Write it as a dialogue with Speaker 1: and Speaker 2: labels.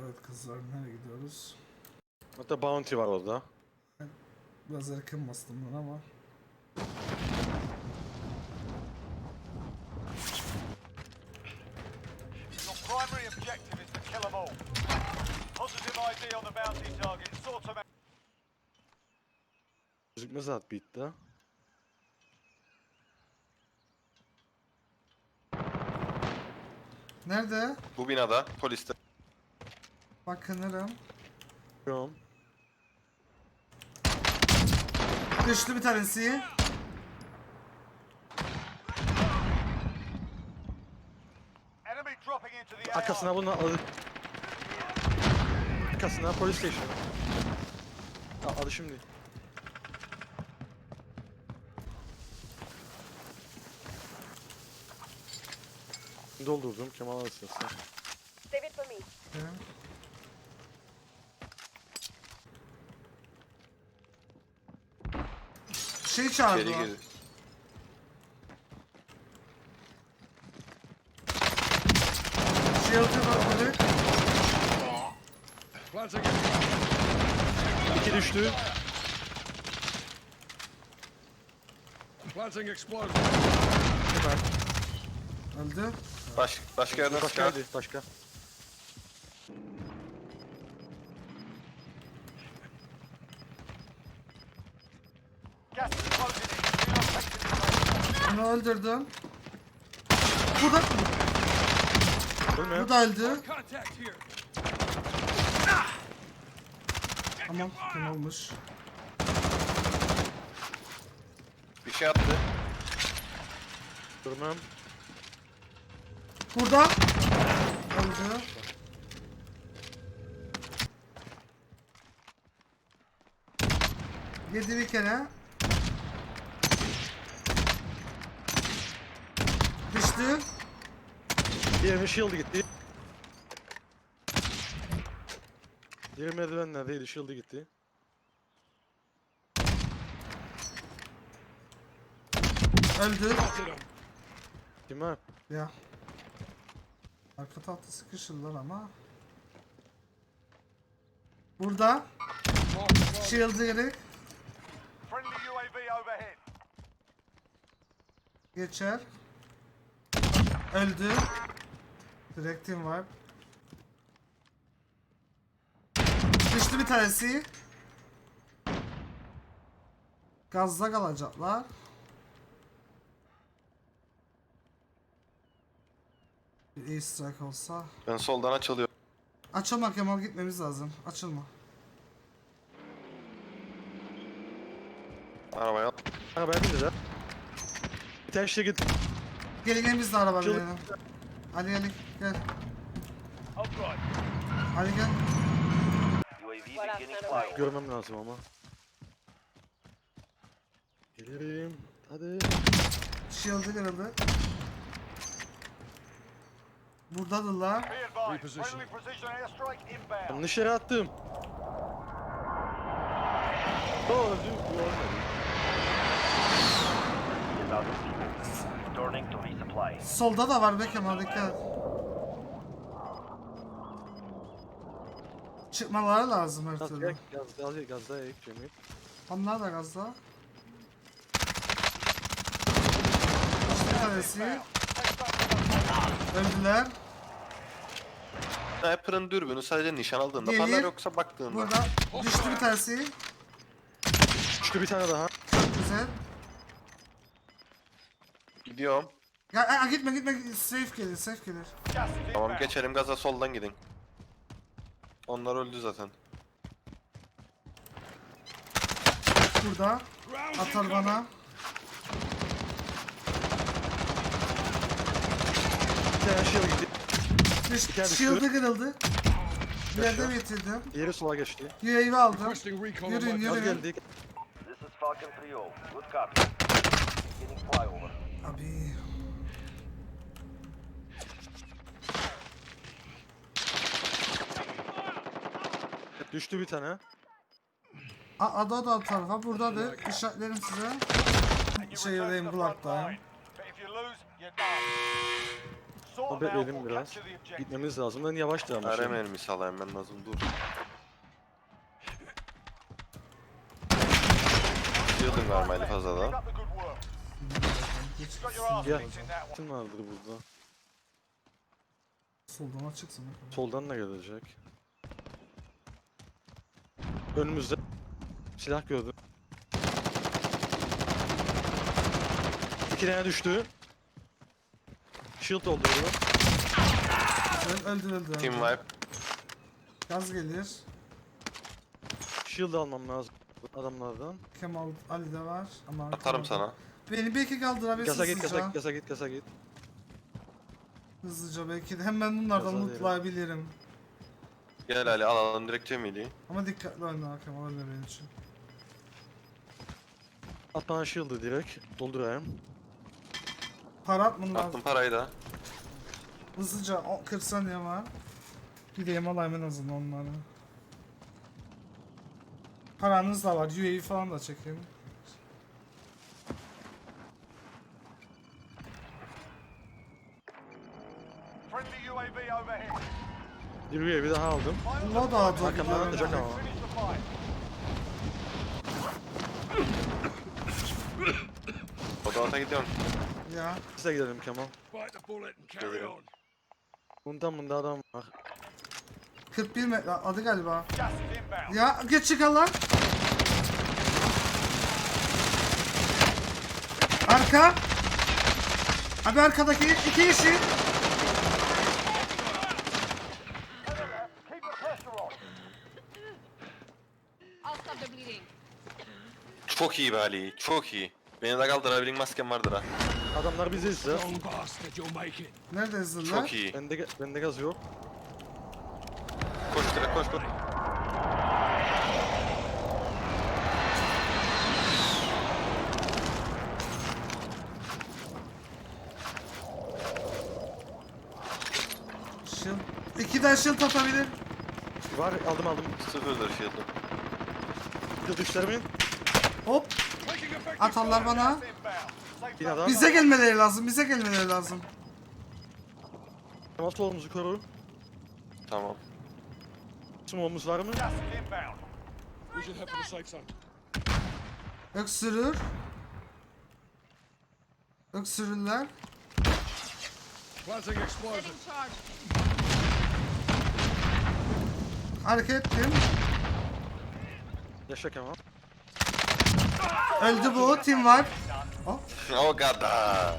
Speaker 1: Evet kızlar nereye gidiyoruz?
Speaker 2: Hatta bounty var orada.
Speaker 1: Biraz erken bastım ben ama.
Speaker 3: Your primary objective is to kill them all. Positive ID on the bounty target. Sort them out.
Speaker 2: Gözükmez at bitti.
Speaker 1: Nerede?
Speaker 4: Bu binada poliste.
Speaker 1: Bakınırım.
Speaker 2: Yok.
Speaker 1: Düştü bir tanesi.
Speaker 2: Arkasına bunu alıp... Arkasına polis station. Ha, adı şimdi. Doldurdum Kemal arasında.
Speaker 5: Save it for me.
Speaker 1: Ya. Şey
Speaker 4: İçeri
Speaker 1: çağırdılar.
Speaker 4: girdi.
Speaker 1: Shield'ı bakmadı.
Speaker 2: İki düştü.
Speaker 6: Planting explosion.
Speaker 1: Öldü.
Speaker 4: Baş, başka yerden sıkar.
Speaker 2: Başkaydı başka.
Speaker 1: Onu öldürdüm. Bu da,
Speaker 2: Ölme.
Speaker 1: bu da öldü. Tamam, kim olmuş?
Speaker 4: Bir şey attı.
Speaker 2: Durmam.
Speaker 1: Burada. Öldü. Yedi bir kere. Düştü.
Speaker 2: Diğerinin shield'ı gitti. Diğer merdivenlerdeydi shield'ı gitti.
Speaker 1: Öldü.
Speaker 2: Kim ha?
Speaker 1: Ya. Arka tahta sıkışırlar ama. Burada. Shield'ı gerek.
Speaker 3: Friendly UAV overhead.
Speaker 1: Geçer. Öldü. Direktim var. Düştü bir tanesi. Gazda kalacaklar. Bir air strike olsa.
Speaker 4: Ben soldan açılıyorum.
Speaker 1: Açılma Kemal gitmemiz lazım. Açılma.
Speaker 4: Arabaya at.
Speaker 2: Arabaya bindiler. Bir tane şey git.
Speaker 1: Gelin gelin biz de araba
Speaker 2: Çıl-
Speaker 1: binelim. Ali Ali gel. Ali gel.
Speaker 2: Görmem lazım ama. Gelirim. Hadi.
Speaker 1: Shield'ı kırıldı. Buradadırlar.
Speaker 2: Yanlış yere attım. Oh, öldü. Bu olmadı.
Speaker 7: Returning to resupply.
Speaker 1: Solda da var be Kemal dikkat. Çıkmaları lazım her
Speaker 2: Gaz,
Speaker 1: türlü.
Speaker 2: gaz, gaz, gaz, gazda ek Cemil.
Speaker 1: Onlar da gazda. İşte bir tanesi. Öldüler.
Speaker 4: Sniper'ın dürbünü sadece nişan aldığında
Speaker 1: Gelir.
Speaker 4: parlar yoksa baktığında.
Speaker 1: Burada düştü bir tanesi.
Speaker 2: Düştü bir tane daha.
Speaker 1: Güzel.
Speaker 4: Gidiyorum.
Speaker 1: Ya, ya gitme gitme safe gelir safe gelir.
Speaker 4: Tamam geçelim gaza soldan gidin. Onlar öldü zaten.
Speaker 1: Burada. Atar bana.
Speaker 2: Bir tane shield gitti.
Speaker 1: Düş,
Speaker 2: Gel, düştü.
Speaker 1: shield'ı kırıldı. Yerden bitirdim.
Speaker 2: Diğeri sola geçti.
Speaker 1: UAV aldım. Yürüyün
Speaker 2: Gaz
Speaker 1: yürüyün.
Speaker 2: geldi.
Speaker 7: This is Falcon 3-0. Good copy. Beginning flyover.
Speaker 1: Abi.
Speaker 2: Düştü bir tane.
Speaker 1: A ada da tarafa buradadır. İşaretlerim size. Şey
Speaker 3: the
Speaker 1: kulakta.
Speaker 3: now
Speaker 2: Bekleyelim biraz. Gitmemiz lazım. Ben yavaştı ama.
Speaker 4: Ara
Speaker 2: şey.
Speaker 4: mermisi alayım ben lazım dur. Shield'ın var mı Ali
Speaker 3: One.
Speaker 2: Kim vardır burada?
Speaker 1: Soldan açıksın.
Speaker 2: Soldan da gelecek. Önümüzde. Silah gördüm. İki tane düştü. Shield oldu burada.
Speaker 1: Öl- Öldü öldü. öldü.
Speaker 4: Team wipe.
Speaker 1: Gaz gelir.
Speaker 2: Shield almam lazım adamlardan.
Speaker 1: Kemal Ali de var. Ama
Speaker 4: Atarım sana.
Speaker 1: Beni belki kaldırabilirsin
Speaker 2: Gaza git,
Speaker 1: hızlıca.
Speaker 2: gaza git, gaza git, gaza git.
Speaker 1: Hızlıca belki de hemen bunlardan
Speaker 2: Gaza
Speaker 1: mutlayabilirim.
Speaker 4: Gel Ali alalım direkt Cemil'i.
Speaker 1: Ama dikkatli oyna Kemal ölme benim için.
Speaker 2: At bana shield'ı direkt. Doldurayım.
Speaker 1: Para atman lazım.
Speaker 4: Attım parayı da.
Speaker 1: Hızlıca o 40 saniye var. Gideyim alayım en azından onları. Paranız da var. UAV falan da çekeyim.
Speaker 2: Bir bir daha aldım.
Speaker 3: Final
Speaker 1: Loadout aldım.
Speaker 2: Arkamdan atacak ama.
Speaker 3: Finish the fight.
Speaker 4: O da ata gidiyorum.
Speaker 1: Ya.
Speaker 2: Biz de gidelim Kemal.
Speaker 4: Gelirim.
Speaker 2: Bundan bunda adam var.
Speaker 1: 41 metre adı galiba. Ya geç çıkar lan. Arka. Abi arkadaki iki kişi.
Speaker 4: Çok iyi be Ali. Çok iyi. Beni de kaldırabilin maskem vardır ha.
Speaker 2: Adamlar bizi izler.
Speaker 1: Nerede hızlılar?
Speaker 4: Çok iyi.
Speaker 2: Bende, bende gaz yok.
Speaker 4: Koş direkt koş koş.
Speaker 1: Shield. İki de shield atabilir.
Speaker 2: Var aldım aldım.
Speaker 4: Sıfırdır shield'ım.
Speaker 2: Bir düşlerimi.
Speaker 1: Hop. Atarlar bana. Bize gelmeleri lazım. Bize gelmeleri lazım.
Speaker 2: Kemal solumuzu koru.
Speaker 4: Tamam.
Speaker 2: Smoke'umuz var mı?
Speaker 1: Öksürür. Öksürürler. Hareket ettim.
Speaker 2: Yaşa Kemal.
Speaker 1: Öldü bu. Team var.
Speaker 4: O kadar.